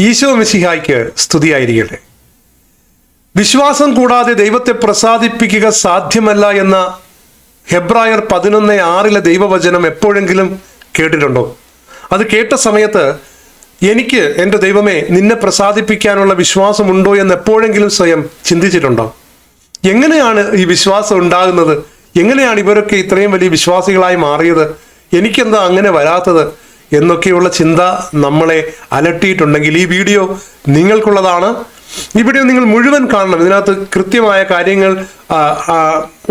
ഈശോ മിശിഹായ്ക്ക് സ്തുതിയായിരിക്കട്ടെ. വിശ്വാസം കൂടാതെ ദൈവത്തെ പ്രസാദിപ്പിക്കുക സാധ്യമല്ല എന്ന ഹെബ്രായർ പതിനൊന്ന് ആറിലെ ദൈവവചനം എപ്പോഴെങ്കിലും കേട്ടിട്ടുണ്ടോ? അത് കേട്ട സമയത്ത് എനിക്ക് എന്റെ ദൈവമേ നിന്നെ പ്രസാദിപ്പിക്കാനുള്ള വിശ്വാസമുണ്ടോ എന്ന് എപ്പോഴെങ്കിലും സ്വയം ചിന്തിച്ചിട്ടുണ്ടോ? എങ്ങനെയാണ് ഈ വിശ്വാസം ഉണ്ടാകുന്നത്? എങ്ങനെയാണ് ഇവരൊക്കെ ഇത്രയും വലിയ വിശ്വാസികളായി മാറിയത്? എനിക്കെന്താ അങ്ങനെ വരാത്തത്? എന്നൊക്കെയുള്ള ചിന്ത നമ്മളെ അലട്ടിയിട്ടുണ്ടെങ്കിൽ ഈ വീഡിയോ നിങ്ങൾക്കുള്ളതാണ്. ഈ വീഡിയോ നിങ്ങൾ മുഴുവൻ കാണണം. ഇതിനകത്ത് കൃത്യമായ കാര്യങ്ങൾ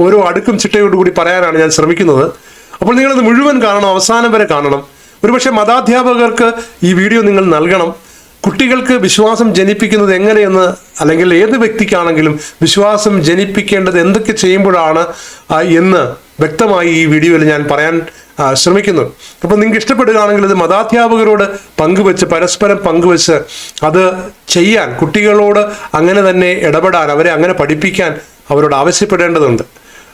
ഓരോ അടുക്കും ചിട്ടയോടുകൂടി പറയാനാണ് ഞാൻ ശ്രമിക്കുന്നത്. അപ്പോൾ നിങ്ങളത് മുഴുവൻ കാണണം അവസാനം വരെ കാണണം. ഒരുപക്ഷെ മതാധ്യാപകർക്ക് ഈ വീഡിയോ നിങ്ങൾ നൽകണം. കുട്ടികൾക്ക് വിശ്വാസം ജനിപ്പിക്കുന്നത് എങ്ങനെയെന്ന് അല്ലെങ്കിൽ ഏത് വ്യക്തിക്കാണെങ്കിലും വിശ്വാസം ജനിപ്പിക്കേണ്ടത് എന്തൊക്കെ ചെയ്യുമ്പോഴാണ് എന്ന് വ്യക്തമായി ഈ വീഡിയോയിൽ ഞാൻ പറയാൻ ശ്രമിക്കുന്നു. അപ്പോൾ നിങ്ങൾക്ക് ഇഷ്ടപ്പെടുകയാണെങ്കിൽ ഇത് മതാധ്യാപകരോട് പങ്കുവെച്ച് പരസ്പരം പങ്കുവെച്ച് അത് ചെയ്യാൻ കുട്ടികളോട് അങ്ങനെ തന്നെ ഇടപെടാൻ അവരെ അങ്ങനെ പഠിപ്പിക്കാൻ അവരോട് ആവശ്യപ്പെടേണ്ടതുണ്ട്.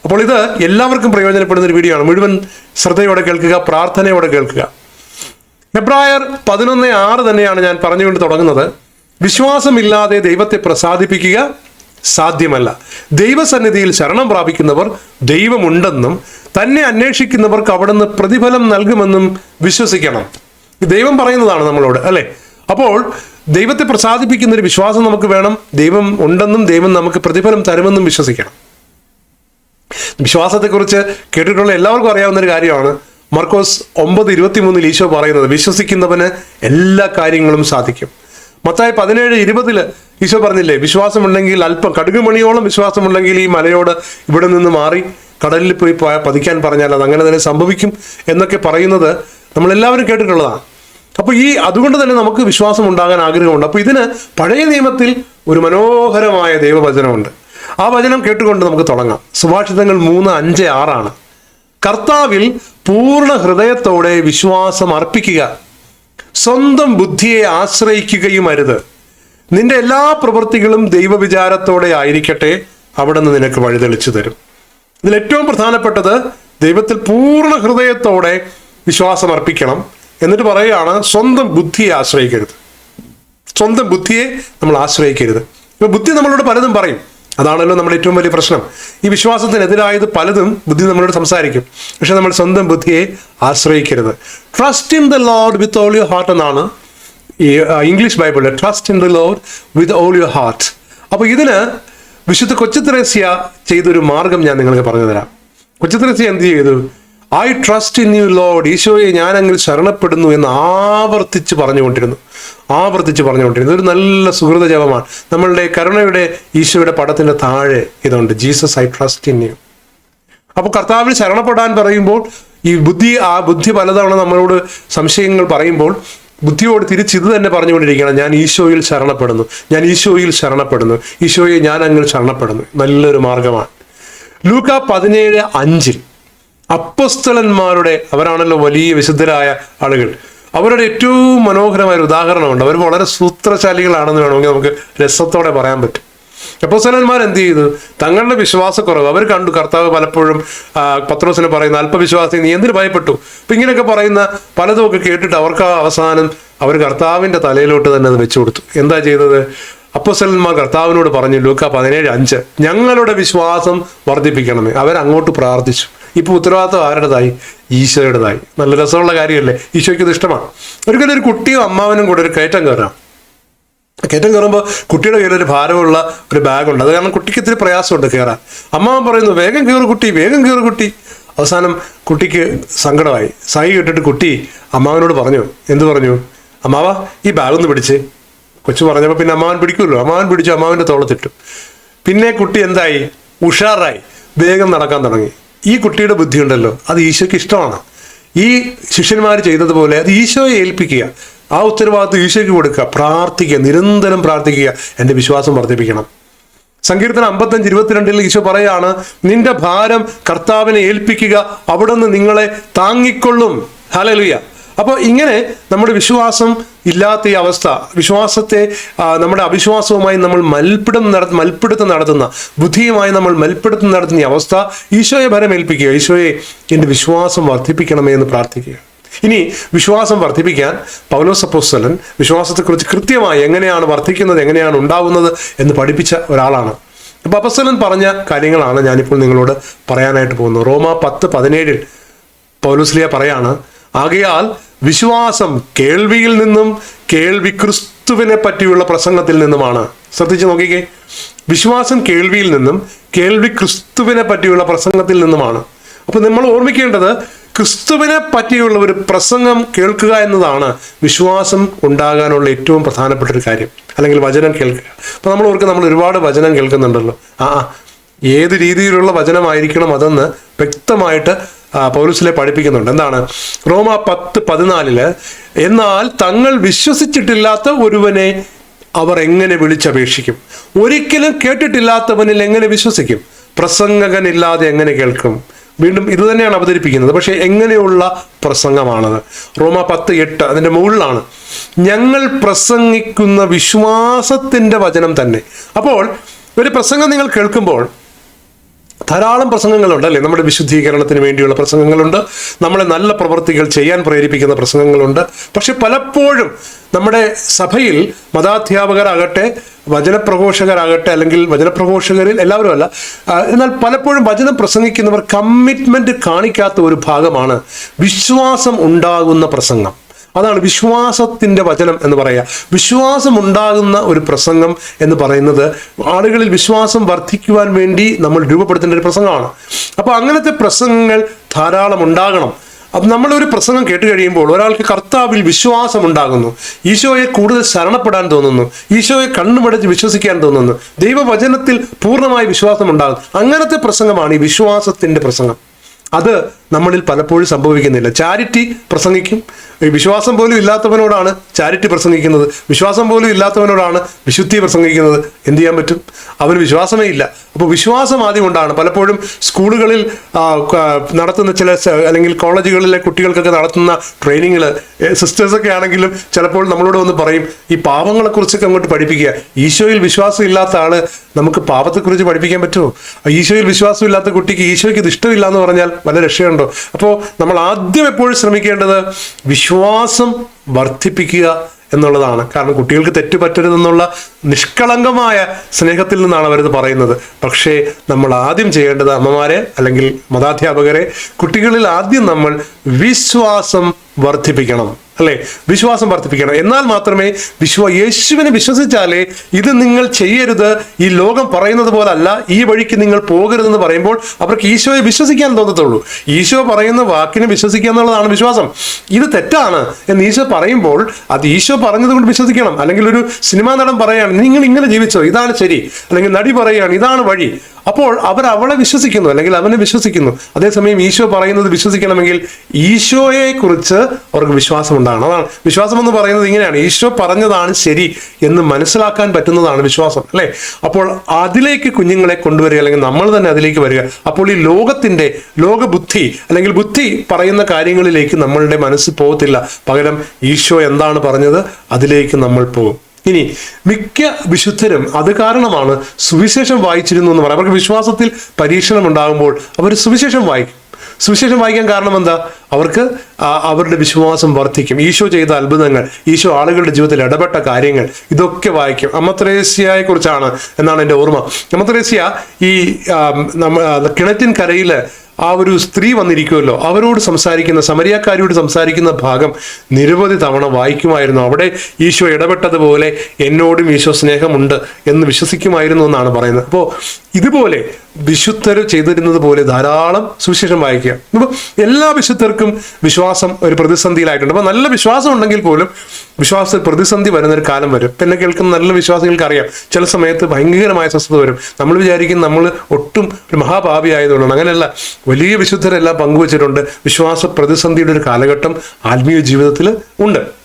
അപ്പോൾ ഇത് എല്ലാവർക്കും പ്രയോജനപ്പെടുന്ന ഒരു വീഡിയോ ആണ് മുഴുവൻ ശ്രദ്ധയോടെ കേൾക്കുക പ്രാർത്ഥനയോടെ കേൾക്കുക. ഫെബ്രായർ പതിനൊന്ന് ആറ് തന്നെയാണ് ഞാൻ പറഞ്ഞുകൊണ്ട് തുടങ്ങുന്നത്. വിശ്വാസമില്ലാതെ ദൈവത്തെ പ്രസാദിപ്പിക്കുക സാധ്യമല്ല. ദൈവസന്നിധിയിൽ ശരണം പ്രാപിക്കുന്നവർ ദൈവമുണ്ടെന്നും തന്നെ അന്വേഷിക്കുന്നവർക്ക് അവിടുന്ന് പ്രതിഫലം നൽകുമെന്നും വിശ്വസിക്കണം. ദൈവം പറയുന്നതാണ് നമ്മളോട് അല്ലെ? അപ്പോൾ ദൈവത്തെ പ്രസാദിപ്പിക്കുന്ന ഒരു വിശ്വാസം നമുക്ക് വേണം ദൈവം ഉണ്ടെന്നും ദൈവം നമുക്ക് പ്രതിഫലം തരുമെന്നും വിശ്വസിക്കണം. വിശ്വാസത്തെക്കുറിച്ച് കേട്ടിട്ടുള്ള എല്ലാവർക്കും അറിയാവുന്ന ഒരു കാര്യമാണ്. മർക്കോസ് ഒമ്പത് ഇരുപത്തി മൂന്നിൽ ഈശോ പറയുന്നത് വിശ്വസിക്കുന്നവന് എല്ലാ കാര്യങ്ങളും സാധിക്കും. മത്തായി പതിനേഴ് ഇരുപതിൽ ഈശോ പറഞ്ഞില്ലേ വിശ്വാസമുണ്ടെങ്കിൽ അല്പം കടുകുമണിയോളം വിശ്വാസമുണ്ടെങ്കിൽ ഈ മലയോട് ഇവിടെ നിന്ന് മാറി. കടലിൽ പോയി പതിക്കാൻ പറഞ്ഞാൽ അത് അങ്ങനെ തന്നെ സംഭവിക്കും എന്നൊക്കെ പറയുന്നത് നമ്മളെല്ലാവരും കേട്ടിട്ടുള്ളതാണ്. അപ്പോൾ ഈ അതുകൊണ്ട് തന്നെ നമുക്ക് വിശ്വാസം ഉണ്ടാകാൻ ആഗ്രഹമുണ്ട്. അപ്പോൾ ഇതിന് പഴയ നിയമത്തിൽ ഒരു മനോഹരമായ ദൈവവചനമുണ്ട്. ആ വചനം കേട്ടുകൊണ്ട് നമുക്ക് തുടങ്ങാം. സുഭാഷിതങ്ങൾ മൂന്ന് അഞ്ച് ആറാണ്. കർത്താവിൽ പൂർണ ഹൃദയത്തോടെ വിശ്വാസം അർപ്പിക്കുക. സ്വന്തം ബുദ്ധിയെ ആശ്രയിക്കുകയും അരുത്. നിന്റെ എല്ലാ പ്രവൃത്തികളും ദൈവവിചാരത്തോടെ ആയിരിക്കട്ടെ. അവിടെ നിന്ന് നിനക്ക് വഴിതെളിച്ചു തരും. ഇതിൽ ഏറ്റവും പ്രധാനപ്പെട്ടത് ദൈവത്തിൽ പൂർണ ഹൃദയത്തോടെ വിശ്വാസം അർപ്പിക്കണം എന്നിട്ട് പറയുകയാണ് സ്വന്തം ബുദ്ധിയെ ആശ്രയിക്കരുത്. സ്വന്തം ബുദ്ധിയെ നമ്മൾ ആശ്രയിക്കരുത്. ഇപ്പൊ ബുദ്ധി നമ്മളോട് പലതും പറയും. അതാണല്ലോ നമ്മുടെ ഏറ്റവും വലിയ പ്രശ്നം. ഈ വിശ്വാസത്തിനെതിരായത് പലതും ബുദ്ധി നമ്മളോട് സംസാരിക്കും. പക്ഷെ നമ്മൾ സ്വന്തം ബുദ്ധിയെ ആശ്രയിക്കരുത്. Trust in the Lord with all your heart എന്നാണ് ഈ ഇംഗ്ലീഷ് ബൈബിളിൽ trust in the Lord with all your heart അപ്പോൾ ഇതിന് വിശുദ്ധ കൊച്ചുത്രേസ്യ ചെയ്തൊരു മാർഗം ഞാൻ നിങ്ങൾക്ക് പറഞ്ഞു തരാം കൊച്ചുത്രേസ്യ എന്ത് ചെയ്തു? I trust in you Lord ഈശോയെ ഞാൻ അങ്ങിൽ ശരണപ്പെടുന്നു എന്ന് ആവർത്തിച്ച് പറഞ്ഞുകൊണ്ടിരുന്നു. ആവർത്തിച്ച് പറഞ്ഞുകൊണ്ടിരുന്നു. ഒരു നല്ല സുഹൃത ജപമാണ്. നമ്മളുടെ കരുണയുടെ ഈശോയുടെ പടത്തിന്റെ താഴെ ഇതുണ്ട്. Jesus I trust in you അപ്പോൾ കർത്താവിൽ ശരണപ്പെടാൻ പറയുമ്പോൾ ഈ ബുദ്ധി ആ ബുദ്ധി പലതവണ നമ്മളോട് സംശയങ്ങൾ പറയുമ്പോൾ ബുദ്ധിയോട് തിരിച്ച് ഇത് തന്നെ പറഞ്ഞുകൊണ്ടിരിക്കണം ഞാൻ ഈശോയിൽ ശരണപ്പെടുന്നു ഞാൻ ഈശോയിൽ ശരണപ്പെടുന്നു ഈശോയെ ഞാൻ അങ്ങിൽ ശരണപ്പെടുന്നു. നല്ലൊരു മാർഗമാണ്. ലൂക്ക പതിനേഴ് അഞ്ചിൽ അപ്പസ്തലന്മാരുടെ അവരാണല്ലോ വലിയ വിശുദ്ധരായ ആളുകൾ അവരുടെ ഏറ്റവും മനോഹരമായ ഒരു ഉദാഹരണമുണ്ട്. അവർ വളരെ സൂത്രശാലികളാണെന്ന് വേണമെങ്കിൽ നമുക്ക് രസത്തോടെ പറയാൻ പറ്റും. അപ്പോസ്തലന്മാർ എന്ത് ചെയ്തു? തങ്ങളുടെ വിശ്വാസക്കുറവ്. അവർ കണ്ടു കർത്താവ് പലപ്പോഴും പത്രോസിനെ പറയുന്ന അല്പവിശ്വാസി നീ എന്തിനു ഭയപ്പെട്ടു? അപ്പൊ ഇങ്ങനെയൊക്കെ പറയുന്ന പലതുമൊക്കെ കേട്ടിട്ട് അവർക്ക് അവസാനം അവർ കർത്താവിന്റെ തലയിലോട്ട് തന്നെ അത് വെച്ചു കൊടുത്തു. എന്താ ചെയ്തത്? അപ്പൊസലന്മാർ കർത്താവിനോട് പറഞ്ഞു ലൂക്ക പതിനേഴ് അഞ്ച് ഞങ്ങളുടെ വിശ്വാസം വർദ്ധിപ്പിക്കണമേ. അവരങ്ങോട്ട് പ്രാർത്ഥിച്ചു. ഇപ്പൊ ഉത്തരവാദിത്വം ആരുടേതായി? ഈശോയുടേതായി. നല്ല രസമുള്ള കാര്യമല്ലേ? ഈശോയ്ക്ക് ഇത് ഇഷ്ടമാണ്. ഒരിക്കലും ഒരു കുട്ടിയും അമ്മാവനും കൂടെ ഒരു കയറ്റം കയറാം. കയറ്റം കയറുമ്പോൾ കുട്ടിയുടെ കയ്യിൽ ഒരു ഭാരമുള്ള ഒരു ബാഗുണ്ട്. അത് കാരണം കുട്ടിക്ക് ഇത്തിരി പ്രയാസമുണ്ട് കയറാൻ. അമ്മാവൻ പറയുന്നു വേഗം കയറു കുട്ടി വേഗം കയറു കുട്ടി. അവസാനം കുട്ടിക്ക് സങ്കടമായി. സൈ ഇട്ടിട്ട് കുട്ടി അമ്മാവനോട് പറഞ്ഞു എന്ത് പറഞ്ഞു? അമ്മാവ ഈ ബാഗൊന്ന് പിടിച്ച്. കൊച്ചു പറഞ്ഞപ്പോൾ പിന്നെ അമ്മാവൻ പിടിക്കുമല്ലോ. അമ്മാവൻ പിടിച്ചു അമ്മാവന്റെ തോളത്തിട്ടു പിന്നെ കുട്ടി എന്തായി? ഉഷാറായി. വേഗം നടക്കാൻ തുടങ്ങി. ഈ കുട്ടിയുടെ ബുദ്ധിയുണ്ടല്ലോ അത് ഈശോയ്ക്ക് ഇഷ്ടമാണ്. ഈ ശിഷ്യന്മാർ ചെയ്തതുപോലെ അത് ഈശോയെ ഏൽപ്പിക്കുക. ആ ഉത്തരവാദിത്വം ഈശോയ്ക്ക് കൊടുക്കുക. പ്രാർത്ഥിക്കുക. നിരന്തരം പ്രാർത്ഥിക്കുക. എന്റെ വിശ്വാസം വർദ്ധിപ്പിക്കണം. സങ്കീർത്തനം അമ്പത്തഞ്ച് ഇരുപത്തിരണ്ടിൽ ഈശോ പറയാണ് നിന്റെ ഭാരം കർത്താവിനെ ഏൽപ്പിക്കുക. അവിടുന്ന് നിങ്ങളെ താങ്ങിക്കൊള്ളും. ഹലലുയ അപ്പോൾ ഇങ്ങനെ നമ്മുടെ വിശ്വാസം ഇല്ലാത്ത ഈ അവസ്ഥ വിശ്വാസത്തെ നമ്മുടെ അവിശ്വാസവുമായി നമ്മൾ മൽപ്പിടം നട മൽപ്പിടുത്തം നടത്തുന്ന ബുദ്ധിയുമായി നമ്മൾ മൽപ്പിടുത്തം നടത്തുന്ന ഈ അവസ്ഥ ഈശോയെ ഭരമേൽപ്പിക്കുക. ഈശോയെ എന്റെ വിശ്വാസം വർദ്ധിപ്പിക്കണമേ എന്ന് പ്രാർത്ഥിക്കുക. ഇനി വിശ്വാസം വർദ്ധിപ്പിക്കാൻ പൗലോസ് അപ്പോസ്തലൻ വിശ്വാസത്തെക്കുറിച്ച് കൃത്യമായി എങ്ങനെയാണ് വർദ്ധിക്കുന്നത് എങ്ങനെയാണ് ഉണ്ടാകുന്നത് എന്ന് പഠിപ്പിച്ച ഒരാളാണ്. അപ്പൊ അപ്പസ്തലൻ പറഞ്ഞ കാര്യങ്ങളാണ് ഞാനിപ്പോൾ നിങ്ങളോട് പറയാനായിട്ട് പോകുന്നത്. റോമ പത്ത് പതിനേഴിൽ പൗലോസ്ലിയ പറയാണ് ആകയാൽ വിശ്വാസം കേൾവിയിൽ നിന്നും കേൾവി ക്രിസ്തുവിനെ പറ്റിയുള്ള പ്രസംഗത്തിൽ നിന്നുമാണ്. ശ്രദ്ധിച്ചു നോക്കിക്കേ. വിശ്വാസം കേൾവിയിൽ നിന്നും കേൾവി ക്രിസ്തുവിനെ പറ്റിയുള്ള പ്രസംഗത്തിൽ നിന്നുമാണ്. അപ്പൊ നമ്മൾ ഓർമ്മിക്കേണ്ടത് ക്രിസ്തുവിനെ പറ്റിയുള്ള ഒരു പ്രസംഗം കേൾക്കുക എന്നതാണ് വിശ്വാസം ഉണ്ടാകാനുള്ള ഏറ്റവും പ്രധാനപ്പെട്ട ഒരു കാര്യം. അല്ലെങ്കിൽ വചനം കേൾക്കുക. അപ്പൊ നമ്മൾ ഓർക്കുക നമ്മൾ ഒരുപാട് വചനം കേൾക്കുന്നുണ്ടല്ലോ. ആ ഏത് രീതിയിലുള്ള വചനമായിരിക്കണം അതെന്ന് വ്യക്തമായിട്ട് ആ, പൗലുസിലെ പഠിപ്പിക്കുന്നുണ്ട്. എന്താണ്? റോമ പത്ത് പതിനാലിൽ എന്നാൽ തങ്ങൾ വിശ്വസിച്ചിട്ടില്ലാത്ത ഒരുവനെ അവർ എങ്ങനെ വിളിച്ചപേക്ഷിക്കും? ഒരിക്കലും കേട്ടിട്ടില്ലാത്തവനിൽ എങ്ങനെ വിശ്വസിക്കും? പ്രസംഗകനില്ലാതെ എങ്ങനെ കേൾക്കും? വീണ്ടും ഇത് തന്നെയാണ് അവതരിപ്പിക്കുന്നത്. പക്ഷേ എങ്ങനെയുള്ള പ്രസംഗമാണത്? റോമ പത്ത് എട്ട് അതിന്റെ മുകളിലാണ്. ഞങ്ങൾ പ്രസംഗിക്കുന്ന വിശ്വാസത്തിന്റെ വചനം തന്നെ. അപ്പോൾ ഒരു പ്രസംഗം നിങ്ങൾ കേൾക്കുമ്പോൾ ധാരാളം പ്രസംഗങ്ങളുണ്ട് അല്ലേ? നമ്മുടെ വിശുദ്ധീകരണത്തിന് വേണ്ടിയുള്ള പ്രസംഗങ്ങളുണ്ട്. നമ്മളെ നല്ല പ്രവൃത്തികൾ ചെയ്യാൻ പ്രേരിപ്പിക്കുന്ന പ്രസംഗങ്ങളുണ്ട്. പക്ഷെ പലപ്പോഴും നമ്മുടെ സഭയിൽ മതാധ്യാപകരാകട്ടെ വചനപ്രഘോഷകരാകട്ടെ അല്ലെങ്കിൽ വചനപ്രഘോഷകരിൽ എല്ലാവരും അല്ല എന്നാൽ പലപ്പോഴും വചനം പ്രസംഗിക്കുന്നവർ കമ്മിറ്റ്മെന്റ് കാണിക്കാത്ത ഒരു ഭാഗമാണ് വിശ്വാസം ഉണ്ടാകുന്ന പ്രസംഗം. അതാണ് വിശ്വാസത്തിന്റെ വചനം എന്ന് പറയുക. വിശ്വാസം ഉണ്ടാകുന്ന ഒരു പ്രസംഗം എന്ന് പറയുന്നത് ആളുകളിൽ വിശ്വാസം വർദ്ധിക്കുവാൻ വേണ്ടി നമ്മൾ രൂപപ്പെടുത്തേണ്ട ഒരു പ്രസംഗമാണ്. അപ്പോൾ അങ്ങനത്തെ പ്രസംഗങ്ങൾ ധാരാളം ഉണ്ടാകണം. അപ്പം നമ്മളൊരു പ്രസംഗം കേട്ട് കഴിയുമ്പോൾ ഒരാൾക്ക് കർത്താവിൽ വിശ്വാസം ഉണ്ടാകുന്നു ഈശോയെ കൂടുതൽ ശരണപ്പെടാൻ തോന്നുന്നു. ഈശോയെ കണ്ണുമടച്ച് വിശ്വസിക്കാൻ തോന്നുന്നു. ദൈവവചനത്തിൽ പൂർണമായി വിശ്വാസം ഉണ്ടാകും അങ്ങനത്തെ പ്രസംഗമാണ് ഈ വിശ്വാസത്തിന്റെ പ്രസംഗം. അത് നമ്മളിൽ പലപ്പോഴും സംഭവിക്കുന്നില്ല. ചാരിറ്റി പ്രസംഗിക്കും. വിശ്വാസം പോലും ഇല്ലാത്തവനോടാണ് ചാരിറ്റി പ്രസംഗിക്കുന്നത്. വിശ്വാസം പോലും ഇല്ലാത്തവനോടാണ് വിശുദ്ധി പ്രസംഗിക്കുന്നത്. എന്ത് ചെയ്യാൻ പറ്റും? അവന് വിശ്വാസമേ ഇല്ല. അപ്പോൾ വിശ്വാസം ആദ്യം കൊണ്ടാണ്. പലപ്പോഴും സ്കൂളുകളിൽ നടത്തുന്ന ചില അല്ലെങ്കിൽ കോളേജുകളിലെ കുട്ടികൾക്കൊക്കെ നടത്തുന്ന ട്രെയിനിങ്ങിൽ സിസ്റ്റേഴ്സൊക്കെ ആണെങ്കിലും ചിലപ്പോൾ നമ്മളോട് വന്ന് പറയും ഈ പാവങ്ങളെക്കുറിച്ചൊക്കെ അങ്ങോട്ട് പഠിപ്പിക്കുക. ഈശോയിൽ വിശ്വാസം ഇല്ലാത്ത ആൾ നമുക്ക് പാപത്തെക്കുറിച്ച് പഠിപ്പിക്കാൻ പറ്റുമോ? ഈശോയിൽ വിശ്വാസം ഇല്ലാത്ത കുട്ടിക്ക് ഈശോയ്ക്ക് ഇത് ഇഷ്ടമില്ല എന്ന് പറഞ്ഞാൽ വല്ല രക്ഷയുണ്ടോ? അപ്പോൾ നമ്മൾ ആദ്യം എപ്പോഴും ശ്രമിക്കേണ്ടത് വിശ്വാസം വർദ്ധിപ്പിക്കുക എന്നുള്ളതാണ്. കാരണം കുട്ടികൾക്ക് തെറ്റ് പറ്റരുതെന്നുള്ള നിഷ്കളങ്കമായ സ്നേഹത്തിൽ നിന്നാണ് അവരത് പറയുന്നത്. പക്ഷേ നമ്മൾ ആദ്യം ചെയ്യേണ്ടത് അമ്മമാരെ അല്ലെങ്കിൽ മതാധ്യാപകരെ കുട്ടികളിൽ ആദ്യം നമ്മൾ വിശ്വാസം വർദ്ധിപ്പിക്കണം അല്ലെ? വിശ്വാസം വർദ്ധിപ്പിക്കണം. എന്നാൽ മാത്രമേ വിശ്വ യേശുവിനെ വിശ്വസിച്ചാലേ ഇത് നിങ്ങൾ ചെയ്യരുത് ഈ ലോകം പറയുന്നത് പോലല്ല ഈ വഴിക്ക് നിങ്ങൾ പോകരുതെന്ന് പറയുമ്പോൾ അവർക്ക് ഈശോയെ വിശ്വസിക്കാൻ തോന്നത്തുള്ളൂ. ഈശോ പറയുന്ന വാക്കിനെ വിശ്വസിക്കുക എന്നുള്ളതാണ് വിശ്വാസം. ഇത് തെറ്റാണ് എന്ന് ഈശോ പറയുമ്പോൾ അത് ഈശോ പറഞ്ഞത് കൊണ്ട് വിശ്വസിക്കണം. അല്ലെങ്കിൽ ഒരു സിനിമാ നടൻ പറയാണ് നിങ്ങൾ ഇങ്ങനെ ജീവിച്ചോ? ഇതാണ് ശരി. അല്ലെങ്കിൽ നടി പറയുകയാണ് ഇതാണ് വഴി. അപ്പോൾ അവർ അവളെ വിശ്വസിക്കുന്നു അല്ലെങ്കിൽ അവനെ വിശ്വസിക്കുന്നു. അതേസമയം ഈശോ പറയുന്നത് വിശ്വസിക്കണമെങ്കിൽ ഈശോയെ കുറിച്ച് അവർക്ക് വിശ്വാസം ഉണ്ടാകണം അതാണ്. വിശ്വാസം എന്ന് പറയുന്നത് ഇങ്ങനെയാണ്. ഈശോ പറഞ്ഞതാണ് ശരി എന്ന് മനസ്സിലാക്കാൻ പറ്റുന്നതാണ് വിശ്വാസം അല്ലേ? അപ്പോൾ അതിലേക്ക് കുഞ്ഞുങ്ങളെ കൊണ്ടുവരിക അല്ലെങ്കിൽ നമ്മൾ തന്നെ അതിലേക്ക് വരിക. അപ്പോൾ ഈ ലോകത്തിന്റെ ലോകബുദ്ധി അല്ലെങ്കിൽ ബുദ്ധി പറയുന്ന കാര്യങ്ങളിലേക്ക് നമ്മളുടെ മനസ്സ് പോകത്തില്ല. പകരം ഈശോ എന്താണ് പറഞ്ഞത്? അതിലേക്ക് നമ്മൾ പോകും. ഇനി മിക്ക വിശുദ്ധരും അത് കാരണമാണ് സുവിശേഷം വായിച്ചിരുന്നു എന്ന് പറയാം. അവർക്ക് വിശ്വാസത്തിൽ പരീക്ഷണം ഉണ്ടാകുമ്പോൾ അവർ സുവിശേഷം വായിക്കും. സുവിശേഷം വായിക്കാൻ കാരണം എന്താ? അവർക്ക് അവരുടെ വിശ്വാസം വർദ്ധിക്കും. ഈശോ ചെയ്ത അത്ഭുതങ്ങൾ ഈശോ ആളുകളുടെ ജീവിതത്തിൽ ഇടപെട്ട കാര്യങ്ങൾ ഇതൊക്കെ വായിക്കും. അമ്മത്രേസ്യയെ കുറിച്ചാണ് എന്നാണ് എന്റെ ഓർമ്മ. അമ്മത്രേസ്യ ഈ നമ്മ കിണറ്റിൻ കരയിൽ ആ ഒരു സ്ത്രീ വന്നിരിക്കുമല്ലോ അവരോട് സംസാരിക്കുന്ന സമരിയാക്കാരിയോട് സംസാരിക്കുന്ന ഭാഗം നിരവധി തവണ വായിക്കുമായിരുന്നു. അവിടെ ഈശോ ഇടപെട്ടതുപോലെ എന്നോടും ഈശോ സ്നേഹമുണ്ട് എന്ന് വിശ്വസിക്കുമായിരുന്നു എന്നാണ് പറയുന്നത്. അപ്പോൾ ഇതുപോലെ വിശുദ്ധർ ചെയ്തിരുന്നത് പോലെ ധാരാളം സുവിശേഷം വായിക്കുക. അപ്പോൾ എല്ലാ വിശുദ്ധർക്കും വിശ്വാസം ഒരു പ്രതിസന്ധിയിലായിട്ടുണ്ട്. അപ്പോൾ നല്ല വിശ്വാസം ഉണ്ടെങ്കിൽ പോലും വിശ്വാസത്തിൽ പ്രതിസന്ധി വരുന്ന ഒരു കാലം വരും. പിന്നെ കേൾക്കുന്ന നല്ല വിശ്വാസികൾക്ക് അറിയാം. ചില സമയത്ത് ഭയങ്കരമായ സ്വസ്ഥത വരും. നമ്മൾ വിചാരിക്കും നമ്മൾ ഒട്ടും ഒരു മഹാഭാവി ആയതുകൊണ്ടാണ് അങ്ങനെയല്ല. വലിയ വിശുദ്ധരെല്ലാം പങ്കുവച്ചിട്ടുണ്ട്. വിശ്വാസ പ്രതിസന്ധിയുടെ ഒരു കാലഘട്ടം ആത്മീയ ജീവിതത്തിൽ ഉണ്ട്.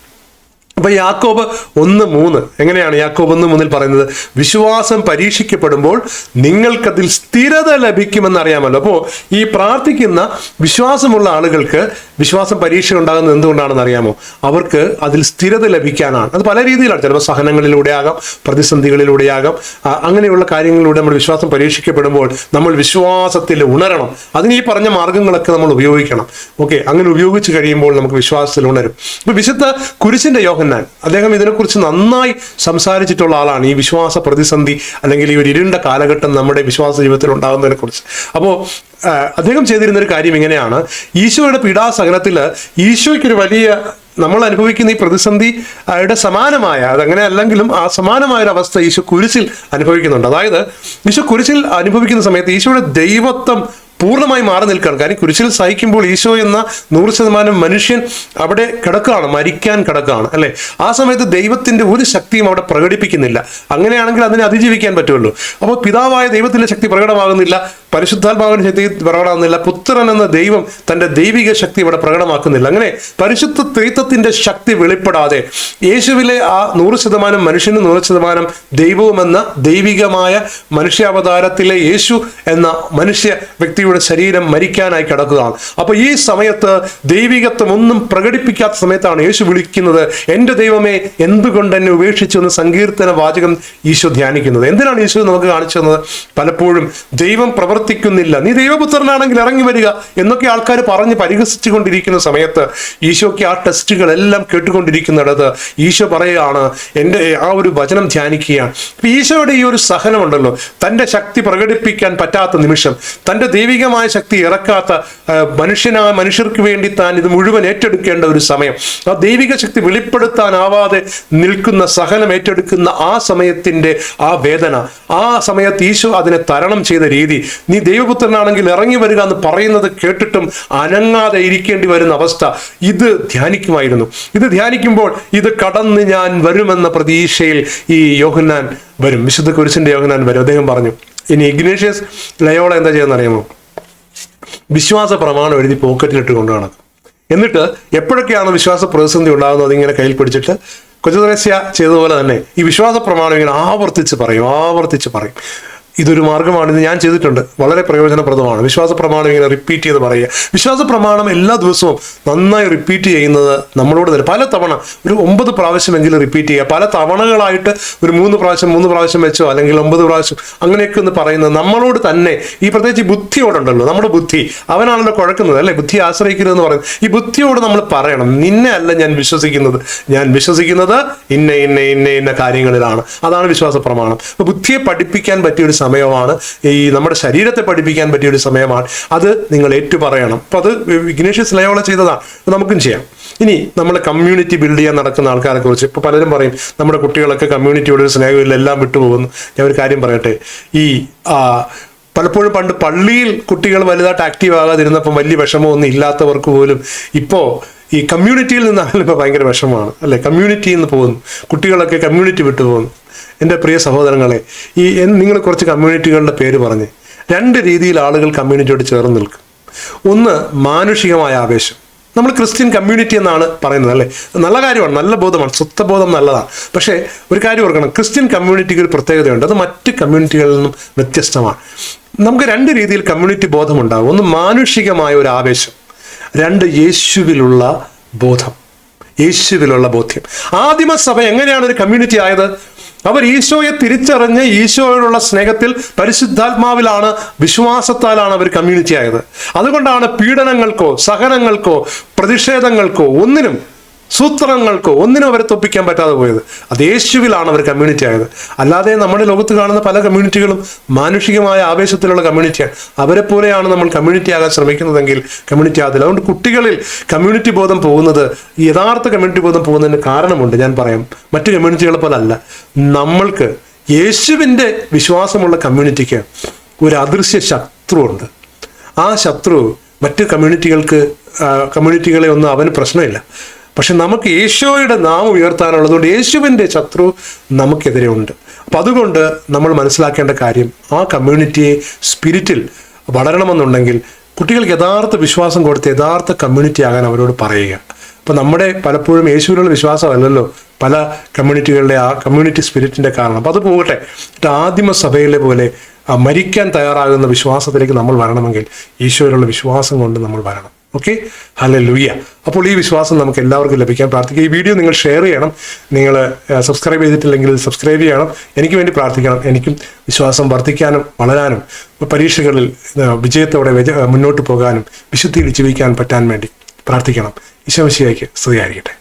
അപ്പൊ യാക്കോബ് ഒന്ന് മൂന്ന്. എങ്ങനെയാണ് യാക്കോബ് ഒന്ന് മൂന്നിൽ പറയുന്നത്? വിശ്വാസം പരീക്ഷിക്കപ്പെടുമ്പോൾ നിങ്ങൾക്കതിൽ സ്ഥിരത ലഭിക്കുമെന്ന് അറിയാമല്ലോ. അപ്പോൾ ഈ പ്രാർത്ഥിക്കുന്ന വിശ്വാസമുള്ള ആളുകൾക്ക് വിശ്വാസം പരീക്ഷ ഉണ്ടാകുന്നത് എന്തുകൊണ്ടാണെന്ന് അറിയാമോ? അവർക്ക് അതിൽ സ്ഥിരത ലഭിക്കാനാണ്. അത് പല രീതിയിലാണ്. ചിലപ്പോൾ സഹനങ്ങളിലൂടെ ആകാം പ്രതിസന്ധികളിലൂടെ ആകാം. അങ്ങനെയുള്ള കാര്യങ്ങളിലൂടെ നമ്മൾ വിശ്വാസം പരീക്ഷിക്കപ്പെടുമ്പോൾ നമ്മൾ വിശ്വാസത്തിൽ ഉണരണം. അതിന് ഈ പറഞ്ഞ മാർഗങ്ങളൊക്കെ നമ്മൾ ഉപയോഗിക്കണം. ഓക്കെ അങ്ങനെ ഉപയോഗിച്ച് കഴിയുമ്പോൾ നമുക്ക് വിശ്വാസത്തിൽ ഉണരും. ഇപ്പൊ വിശുദ്ധ കുരിശിന്റെ യോഹന്നാൻ അദ്ദേഹം ഇതിനെക്കുറിച്ച് നന്നായി സംസാരിച്ചിട്ടുള്ള ആളാണ്. ഈ വിശ്വാസ പ്രതിസന്ധി അല്ലെങ്കിൽ ഈ ഒരു ഇരുണ്ട കാലഘട്ടം നമ്മുടെ വിശ്വാസ ജീവിതത്തിൽ ഉണ്ടാകുന്നതിനെ കുറിച്ച് അപ്പോൾ അദ്ദേഹം ചെയ്തിരുന്ന ഒരു കാര്യം ഇങ്ങനെയാണ്. ഈശോയുടെ പീഡാസഹനത്തിൽ ഈശോയ്ക്കൊരു വലിയ നമ്മൾ അനുഭവിക്കുന്ന ഈ പ്രതിസന്ധി യുടെ സമാനമായ അതങ്ങനെ അല്ലെങ്കിലും ആ സമാനമായ ഒരു അവസ്ഥ ഈശോ കുരിശിൽ അനുഭവിക്കുന്നുണ്ട്. അതായത് ഈശോ കുരിശിൽ അനുഭവിക്കുന്ന സമയത്ത് ഈശോയുടെ ദൈവത്വം പൂർണമായി മാറി നിൽക്കുകയാണ്. കാര്യം കുരിശിൽ സഹിക്കുമ്പോൾ ഈശോ എന്ന നൂറ് ശതമാനം മനുഷ്യൻ അവിടെ കിടക്കുകയാണ് മരിക്കാൻ കിടക്കുകയാണ് അല്ലെ? ആ സമയത്ത് ദൈവത്തിന്റെ ഒരു ശക്തിയും അവിടെ പ്രകടിപ്പിക്കുന്നില്ല. അങ്ങനെയാണെങ്കിൽ അതിനെ അതിജീവിക്കാൻ പറ്റുള്ളൂ. അപ്പോൾ പിതാവായ ദൈവത്തിന്റെ ശക്തി പ്രകടമാകുന്നില്ല പരിശുദ്ധാത്മാവിന്റെ ശക്തി പ്രകടമാകുന്നില്ല പുത്രൻ എന്ന ദൈവം തന്റെ ദൈവിക ശക്തി ഇവിടെ പ്രകടമാക്കുന്നില്ല. അങ്ങനെ പരിശുദ്ധ ത്രിത്വത്തിന്റെ ശക്തി വെളിപ്പെടാതെ യേശുവിലെ ആ നൂറ് ശതമാനം മനുഷ്യന് നൂറ് ശതമാനം ദൈവവുമെന്ന ദൈവികമായ മനുഷ്യാവതാരത്തിലെ യേശു എന്ന മനുഷ്യ വ്യക്തിയുടെ ശരീരം മരിക്കാനായി കിടക്കുകയാണ്. അപ്പൊ ഈ സമയത്ത് ദൈവികത്വം ഒന്നും പ്രകടിപ്പിക്കാത്ത സമയത്താണ് യേശു വിളിക്കുന്നത് എന്റെ ദൈവമേ എന്തുകൊണ്ട് എന്നെ ഉപേക്ഷിച്ചു? എന്ന് സങ്കീർത്തന വാചകം ഈശോ ധ്യാനിക്കുന്നത്. എന്തിനാണ് ഈശോ നമുക്ക് കാണിച്ചു തന്നത്? പലപ്പോഴും ദൈവം പ്രവർത്തിക്കുന്നില്ല നീ ദൈവപുത്രനാണെങ്കിൽ ഇറങ്ങി വരിക എന്നൊക്കെ ആൾക്കാർ പറഞ്ഞ് പരിഹസിച്ചുകൊണ്ടിരിക്കുന്ന സമയത്ത് ഈശോയ്ക്ക് ആ ടെസ്റ്റുകളെല്ലാം കേട്ടുകൊണ്ടിരിക്കുന്നിടത്ത് ഈശോ പറയുകയാണ് എന്റെ ആ ഒരു വചനം ധ്യാനിക്കുകയാണ്. ഈശോയുടെ ഈ ഒരു സഹനമുണ്ടല്ലോ തന്റെ ശക്തി പ്രകടിപ്പിക്കാൻ പറ്റാത്ത നിമിഷം തന്റെ ദൈവികമായ ശക്തി ഇറക്കാത്ത മനുഷ്യനാ മനുഷ്യർക്ക് വേണ്ടി താൻ ഇത് മുഴുവൻ ഏറ്റെടുക്കേണ്ട ഒരു സമയം. ആ ദൈവിക ശക്തി വെളിപ്പെടുത്താനാവാതെ നിൽക്കുന്ന സഹനം ഏറ്റെടുക്കുന്ന ആ സമയത്തിന്റെ ആ വേദന ആ സമയത്ത് ഈശോ അതിനെ തരണം ചെയ്ത രീതി. നീ ദൈവപുത്രനാണെങ്കിൽ ഇറങ്ങി വരിക എന്ന് പറയുന്നത് കേട്ടിട്ടും അനങ്ങാതെ ഇരിക്കേണ്ടി വരുന്ന അവസ്ഥ ഇത് ധ്യാനിക്കുമായിരുന്നു. ഇത് ധ്യാനിക്കുമ്പോൾ ഇത് കടന്ന് ഞാൻ വരുമെന്ന പ്രതീക്ഷയിൽ ഈ യോഹന്നാൻ വരും. വിശുദ്ധ കുരിശിന്റെ യോഹന്നാൻ വരും. അദ്ദേഹം പറഞ്ഞു ഇനി ഇഗ്നേഷ്യസ് ലയോള എന്താ ചെയ്യുന്ന അറിയാമോ വിശ്വാസ പ്രമാണം എഴുതി പോക്കറ്റിലിട്ട് കൊണ്ടു നടക്കും എന്നിട്ട് എപ്പോഴൊക്കെയാണ് വിശ്വാസ പ്രതിസന്ധി ഉണ്ടാകുന്നത് അതിങ്ങനെ കയ്യിൽ പിടിച്ചിട്ട്? കൊച്ചുദ്രസ്യ ചെയ്തതുപോലെ തന്നെ ഈ വിശ്വാസ പ്രമാണം ഇങ്ങനെ ആവർത്തിച്ച് പറയും ആവർത്തിച്ച് പറയും. ഇതൊരു മാർഗമാണ് ഇത് ഞാൻ ചെയ്തിട്ടുണ്ട്. വളരെ പ്രയോജനപ്രദമാണ്. വിശ്വാസ പ്രമാണം ഇങ്ങനെ റിപ്പീറ്റ് ചെയ്ത് പറയുക. വിശ്വാസ പ്രമാണം എല്ലാ ദിവസവും നന്നായി റിപ്പീറ്റ് ചെയ്യുന്നത് നമ്മളോട് തന്നെ. പല തവണ ഒരു ഒമ്പത് പ്രാവശ്യമെങ്കിലും റിപ്പീറ്റ് ചെയ്യുക. പല തവണകളായിട്ട് ഒരു മൂന്ന് പ്രാവശ്യം മൂന്ന് പ്രാവശ്യം വെച്ചോ അല്ലെങ്കിൽ ഒമ്പത് പ്രാവശ്യം അങ്ങനെയൊക്കെ ഒന്ന് പറയുന്നത് നമ്മളോട് തന്നെ ഈ പ്രത്യേകിച്ച് ബുദ്ധിയോടുണ്ടല്ലോ. നമ്മുടെ ബുദ്ധി. അവനാണല്ലോ കുഴക്കുന്നത് അല്ലെ? ബുദ്ധി ആശ്രയിക്കരുത് എന്ന് പറയുന്നത്. ഈ ബുദ്ധിയോട് നമ്മൾ പറയണം. നിന്നെ അല്ല ഞാൻ വിശ്വസിക്കുന്നത്. ഞാൻ വിശ്വസിക്കുന്നത് ഇന്ന ഇന്ന ഇന്ന ഇന്ന കാര്യങ്ങളിലാണ്. അതാണ് വിശ്വാസ പ്രമാണം. ബുദ്ധിയെ പഠിപ്പിക്കാൻ പറ്റിയ ഒരു സമയമാണ്. ഈ നമ്മുടെ ശരീരത്തെ പഠിപ്പിക്കാൻ പറ്റിയ ഒരു സമയമാണ്. അത് നിങ്ങൾ ഏറ്റു പറയണം അപ്പൊ അത് ഇഗ്നേഷ്യസ് ലയോള ചെയ്തതാണ്. നമുക്കും ചെയ്യാം. ഇനി നമ്മൾ കമ്മ്യൂണിറ്റി ബിൽഡ് ചെയ്യാൻ നടക്കുന്ന ആൾക്കാരെ കുറിച്ച് ഇപ്പൊ പലരും പറയും നമ്മുടെ കുട്ടികളൊക്കെ കമ്മ്യൂണിറ്റിയോട് ഒരു സ്നേഹമില്ല എല്ലാം വിട്ടുപോകുന്നു. ഞാൻ ഒരു കാര്യം പറയട്ടെ. ഈ പലപ്പോഴും പണ്ട് പള്ളിയിൽ കുട്ടികൾ വലുതായിട്ട് ആക്റ്റീവ് ആകാതിരുന്നപ്പം വലിയ വിഷമമൊന്നും ഇല്ലാത്തവർക്ക് പോലും ഇപ്പോൾ ഈ കമ്മ്യൂണിറ്റിയിൽ നിന്നാണെങ്കിലും ഇപ്പോൾ ഭയങ്കര വിഷമമാണ്. അല്ലേ? കമ്മ്യൂണിറ്റിയിൽ നിന്ന് പോകുന്നു. കുട്ടികളൊക്കെ കമ്മ്യൂണിറ്റി വിട്ടു പോകുന്നു എന്റെ പ്രിയ സഹോദരങ്ങളെ ഈ നിങ്ങൾ കുറച്ച് കമ്മ്യൂണിറ്റികളുടെ പേര് പറഞ്ഞ് രണ്ട് രീതിയിൽ ആളുകൾ കമ്മ്യൂണിറ്റിയോട് ചേർന്ന് നിൽക്കും. ഒന്ന് മാനുഷികമായ ആവേശം. നമ്മൾ ക്രിസ്ത്യൻ കമ്മ്യൂണിറ്റി എന്നാണ് പറയുന്നത് അല്ലേ? നല്ല കാര്യമാണ് നല്ല ബോധമാണ് സ്വത്വബോധം നല്ലതാണ്. പക്ഷേ ഒരു കാര്യം ഓർക്കണം ക്രിസ്ത്യൻ കമ്മ്യൂണിറ്റിക്ക് ഒരു പ്രത്യേകതയുണ്ട് അത് മറ്റ് കമ്മ്യൂണിറ്റികളിൽ നിന്നും വ്യത്യസ്തമാണ്. നമുക്ക് രണ്ട് രീതിയിൽ കമ്മ്യൂണിറ്റി ബോധം ബോധമുണ്ടാകും. ഒന്ന് മാനുഷികമായ ഒരു ആവേശം രണ്ട് യേശുവിലുള്ള ബോധം. യേശുവിലുള്ള ബോധ്യം. ആദിമസഭ എങ്ങനെയാണ് ഒരു കമ്മ്യൂണിറ്റി ആയത്? അവർ ഈശോയെ തിരിച്ചറിഞ്ഞ് ഈശോയോടുള്ള സ്നേഹത്തിൽ പരിശുദ്ധാത്മാവിലാണ് വിശ്വാസത്താലാണ് അവർ കമ്മ്യൂണിറ്റി ആയത്. അതുകൊണ്ടാണ് പീഡനങ്ങൾക്കോ സഹനങ്ങൾക്കോ പ്രതിഷേധങ്ങൾക്കോ ഒന്നിനും സൂത്രങ്ങൾക്കോ ഒന്നിനും അവരെ തൊപ്പിക്കാൻ പറ്റാതെ പോയത്. അത് യേശുവിലാണ് അവർ കമ്മ്യൂണിറ്റി ആയത്. അല്ലാതെ നമ്മുടെ ലോകത്ത് കാണുന്ന പല കമ്മ്യൂണിറ്റികളും മാനുഷികമായ ആവേശത്തിലുള്ള കമ്മ്യൂണിറ്റിയാണ് അവരെ പോലെയാണ് നമ്മൾ കമ്മ്യൂണിറ്റി ആകാൻ ശ്രമിക്കുന്നതെങ്കിൽ കമ്മ്യൂണിറ്റി ആകത്തില്ല. അതുകൊണ്ട് കുട്ടികളിൽ കമ്മ്യൂണിറ്റി ബോധം പോകുന്നത് യഥാർത്ഥ കമ്മ്യൂണിറ്റി ബോധം പോകുന്നതിന് കാരണമുണ്ട്. ഞാൻ പറയാം. മറ്റു കമ്മ്യൂണിറ്റികളെ പോലെ അല്ല. നമ്മൾക്ക് യേശുവിന്റെ വിശ്വാസമുള്ള കമ്മ്യൂണിറ്റിക്ക് ഒരു അദൃശ്യ ശത്രുവുണ്ട് ആ ശത്രു മറ്റ് കമ്മ്യൂണിറ്റികൾക്ക് കമ്മ്യൂണിറ്റികളെ ഒന്നും അവന് പ്രശ്നമില്ല. പക്ഷെ നമുക്ക് യേശോയുടെ നാമം ഉയർത്താനുള്ളതുകൊണ്ട് യേശുവിന്റെ ശത്രു നമുക്കെതിരെ ഉണ്ട്. അപ്പം അതുകൊണ്ട് നമ്മൾ മനസ്സിലാക്കേണ്ട കാര്യം ആ കമ്മ്യൂണിറ്റിയെ സ്പിരിറ്റിൽ വളരണമെന്നുണ്ടെങ്കിൽ കുട്ടികൾക്ക് യഥാർത്ഥ വിശ്വാസം കൊടുത്ത് യഥാർത്ഥ കമ്മ്യൂണിറ്റി ആകാൻ അവരോട് പറയുക. അപ്പം നമ്മുടെ പലപ്പോഴും യേശുവിനുള്ള വിശ്വാസമല്ലല്ലോ പല കമ്മ്യൂണിറ്റികളുടെ ആ കമ്മ്യൂണിറ്റി സ്പിരിറ്റിന്റെ കാരണം. അപ്പം അത് പോകട്ടെ. ആദിമ സഭയിലെ പോലെ മരിക്കാൻ തയ്യാറാകുന്ന വിശ്വാസത്തിലേക്ക് നമ്മൾ വരണമെങ്കിൽ ഈശോയിലുള്ള വിശ്വാസം കൊണ്ട് നമ്മൾ വരണം. ഓക്കെ ഹലോ ലൂയ്യ അപ്പോൾ ഈ വിശ്വാസം നമുക്ക് എല്ലാവർക്കും ലഭിക്കാൻ പ്രാർത്ഥിക്കുക ഈ വീഡിയോ നിങ്ങൾ ഷെയർ ചെയ്യണം. നിങ്ങൾ സബ്സ്ക്രൈബ് ചെയ്തിട്ടില്ലെങ്കിൽ സബ്സ്ക്രൈബ് ചെയ്യണം. എനിക്ക് വേണ്ടി പ്രാർത്ഥിക്കണം. എനിക്കും വിശ്വാസം വർദ്ധിക്കാനും വളരാനും പരീക്ഷകളിൽ വിജയത്തോടെ വിജ- മുന്നോട്ട് പോകാനും വിശുദ്ധിയിൽ ജീവിക്കാൻ പറ്റാൻ വേണ്ടി പ്രാർത്ഥിക്കണം. ഈശോമിശിയായിക്ക് സ്തുതിയായിരിക്കട്ടെ.